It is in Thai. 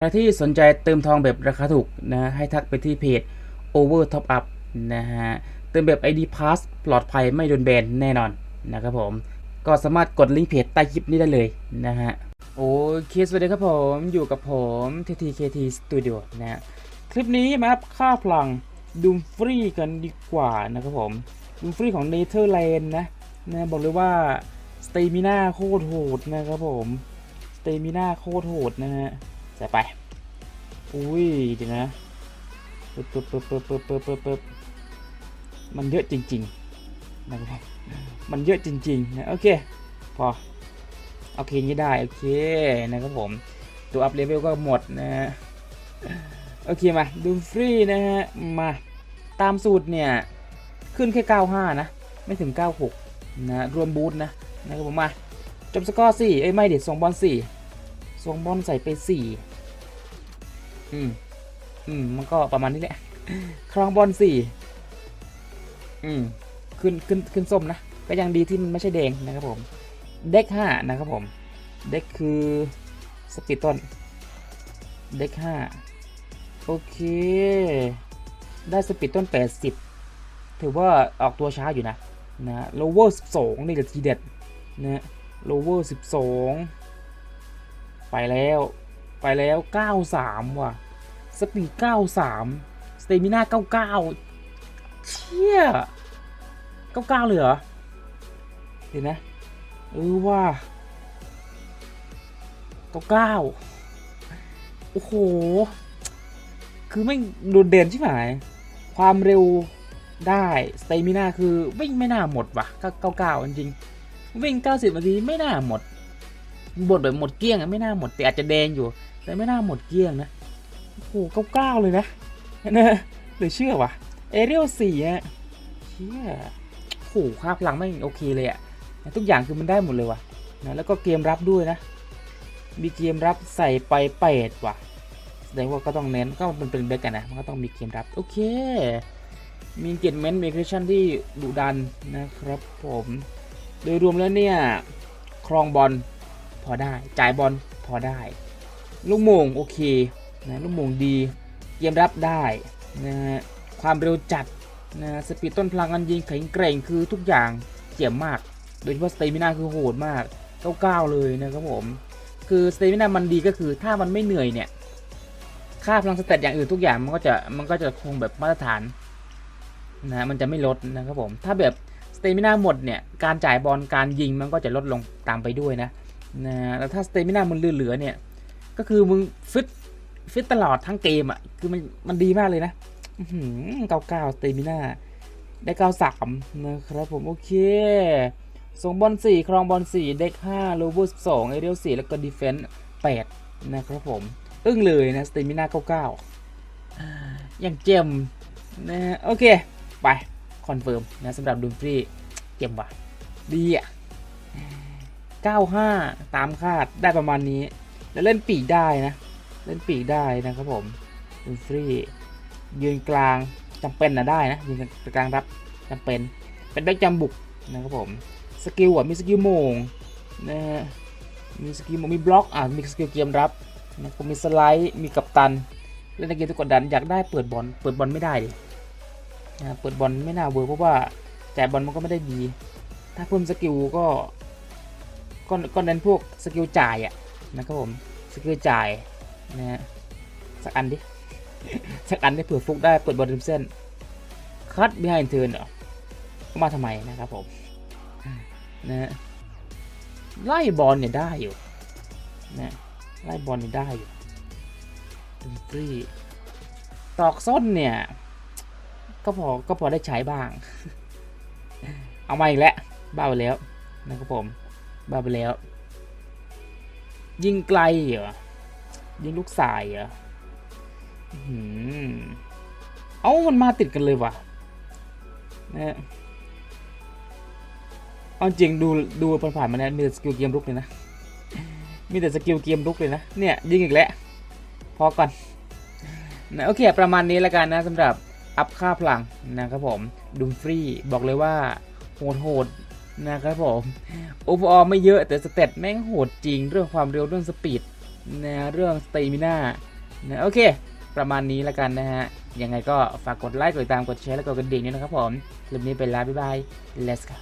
ใครที่สนใจเติมทองแบบราคาถูกนะให้ทักไปที่เพจ Over Top Up นะฮะเติมแบบ ID Pass ปลอดภัยไม่โดนแบนแน่นอนนะครับผม ก็สามารถกดลิงก์เพจใต้คลิปนี้ได้เลยนะฮะโอเคสวัสดีครับผมอยู่กับผม TTKT Studio นะฮะคลิปนี้มาอัพค่าพลังดูมฟรีกันดีกว่านะครับผมดูมฟรีของเนเธอร์แลนด์นะนะบอกเลยว่าสเตมิน่าโคตรโหดนะครับผมสเตมิน่าโคตรโหดนะฮะ ใส่ไป อุ้ยเดี๋ยวนะปึ๊บปึ๊บปึ๊บปึ๊บปึ๊บปึ๊บปึ๊บปึ๊บมันเยอะจริงๆนะครับมันเยอะจริงๆนะโอเค พอ โอเคนี้ได้ โอเค นะครับผม ตัวอัพเลเวลก็หมดนะฮะ โอเค มาดูฟรีนะฮะ มา ตามสูตรเนี่ย ขึ้นแค่ 95 นะ ไม่ถึง 96 นะ รวมบูทนะ นะครับผมมา จบสกอร์4เอ้ย ไม่เด็ดสองบอล4สองบอลใส่ไป 4 อืม อืม มันก็ประมาณนี้แหละ ครองบอลสี่ อืม ขึ้นขึ้นขึ้นส้มนะ ก็ยังดีที่มันไม่ใช่แดงนะครับผม เด็กห้านะครับผม เด็กคือสปีดต้น เด็กห้าโอเค ได้สปีดต้น 80 ถือว่าออกตัวช้าอยู่นะ นะ โลเวอร์ 12 นี่แหละทีเด็ด นะ โลเวอร์ 12 ไปแล้ว ไปแล้ว 93 ว่ะ สปีด 93 สเตมิน่า 99 เชี่ย 99 เลยเหรอเดี๋ยวนะ เออว่า 99 โอ้โห คือไม่งโดดเด่นใช่ไหม ความเร็วได้สเตมิน่าคือวิ่งไม่น่าหมดว่ะ 99 จริง วิ่ง 90นาทีไม่น่าหมด บทแบบหมดเกลี้ยงอะไม่น่าหมดแต่อาจจะแดงอยู่ แต่ไม่น่าหมดเกลี้ยงนะโอ้โหเก้าเก้าเลยนะนะเหรือเชื่อวะเอเรียลสี่อะเชี่ยโอ้โหค่าพลังไม่โอเคเลยอะทุกอย่างคือมันได้หมดเลยว่ะนะแล้วก็เกมรับด้วยนะ มีเกมรับใส่ไปแปดว่ะแสดงว่าก็ต้องเน้นก็มันเป็นเบกกันนะมันก็ต้องมีเกมรับโอเค มีเกมเมนต์มีคริชั่นที่ดุดันนะครับผม โดยรวมแล้วเนี่ยครองบอล อได้ จ่ายบอลพอได้ ลูกโมงโอเคนะลูกโมงดีเกมรับได้นะความเร็วจัดนะสปีดต้นพลังอันยิงแข็งแกร่งคือทุกอย่างเยี่ยมมาก โดยเฉพาะสเตมินาคือโหดมาก99เลยนะครับผม คือสเตมินามันดีก็คือถ้ามันไม่เหนื่อยเนี่ยค่าพลังสเตตอย่างอื่นทุกอย่างมันก็จะมันก็จะคงแบบมาตรฐานนะมันจะไม่ลดนะครับผม ถ้าแบบสเตมินาหมดเนี่ย การจ่ายบอลการยิงมันก็จะลดลงตามไปด้วยนะ นะแล้วถ้าสเตมินามันเหลือๆเนี่ย ก็คือมึงฟิตฟิตตลอดทั้งเกมอะ คือมันมันดีมากเลยนะเก้าเก้าสเตมิน่าได้เก้าสามนะครับผมโอเคส่งบอลสี่ครองบอลสี่เด็กห้าโลเวอร์สองเอเรียลสี่แล้วก็ดีเฟนส์แปดนะครับผม อึ้งเลยนะสเตมิน่าเก้าเก้าอย่างเจมนะโอเค ไป คอนเฟิร์มนะสำหรับดูมฟรีเกมว่ะดีอะ 95 ตามคาดได้ประมาณนี้ แล้วเล่นปีกได้นะ เล่นปีกได้นะครับผมดูฟรียืนกลางจำเป็นนะได้นะยืนกลางรับจำเป็น เป็นแบ็กจำบุกนะครับผมสกิลอะมีสกิลโมงนะฮะมีสกิลโมงมีบล็อกอะมีสกิลเกมรับนะก็มีสไลด์มีกัปตัน เล่นในเกมที่กดดันอยากได้เปิดบอลเปิดบอลไม่ได้ดินะเปิดบอลไม่น่าเวิร์กเพราะว่าจ่ายบอลมันก็ไม่ได้ดี ถ้าเพิ่มสกิลก็ ก็ก็เน้นพวกสกิลจ่ายอะนะครับผมสกิลจ่ายนะฮะสักอันดิสักอันได้เผื่อฟุกได้เปิดบอลริมเส้นคัด behind turn เหรอมาทำไมนะครับผมนะฮะไล่บอลเนี่ยได้อยู่นะไล่บอลเนี่ยได้อยู่ดนตรีตอกส้นเนี่ย ก็พอก็พอได้ใช้บ้าง เอามาอีกแล้วบ้าไปแล้วนะครับผม บ้าไปแล้ว ยิงไกลเหรอ ยิงลูกสายเหรอเอ้ามันมาติดกันเลยว่ะนะเอาจริงดูดูผ่านๆมาเนี่ยมีแต่สกิลเกมรุกเลยนะ มีแต่สกิลเกมรุกเลยนะ เนี่ยยิงอีกแล้วพอก่อนนะโอเค ประมาณนี้แล้วกันนะสำหรับอัพค่าพลังนะครับผมดูฟรีบอกเลยว่าโหดโหด นะครับผมโอเวอร์ไม่เยอะแต่สเตตแม่งโหดจริง เรื่องความเร็วเรื่องสปีดนะเรื่องสเตมิน่านะโอเค ประมาณนี้แล้วกันนะฮะ ยังไงก็ฝากกดไลค์กดติดตามกดแชร์และกดกระดิ่งด้วยนะครับผมคลิปนี้เป็นลาบ๊ายบาย let's go